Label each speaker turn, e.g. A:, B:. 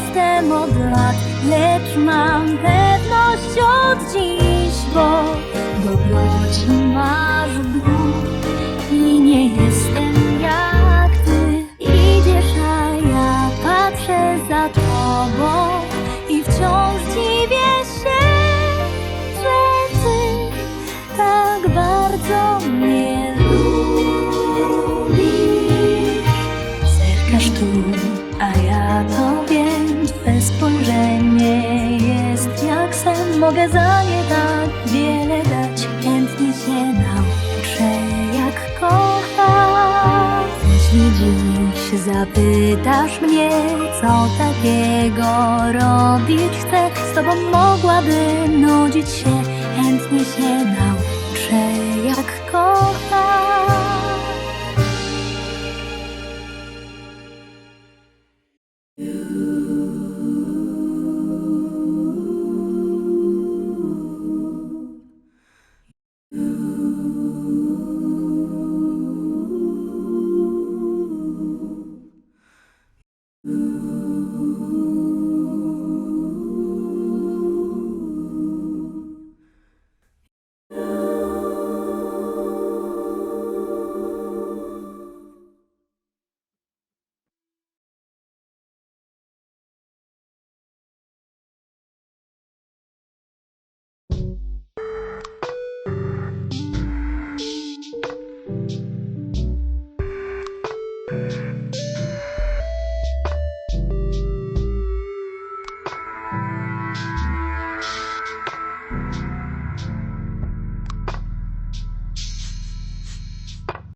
A: jestem od lat, lecz mam pewność od dziś, bo dobroci masz w mogę za nie tak wiele dać Chętnie się nauczę jak kochać. Jeśli dziś zapytasz mnie Co takiego robić chcę Z tobą mogłabym nudzić się Chętnie się nauczę jak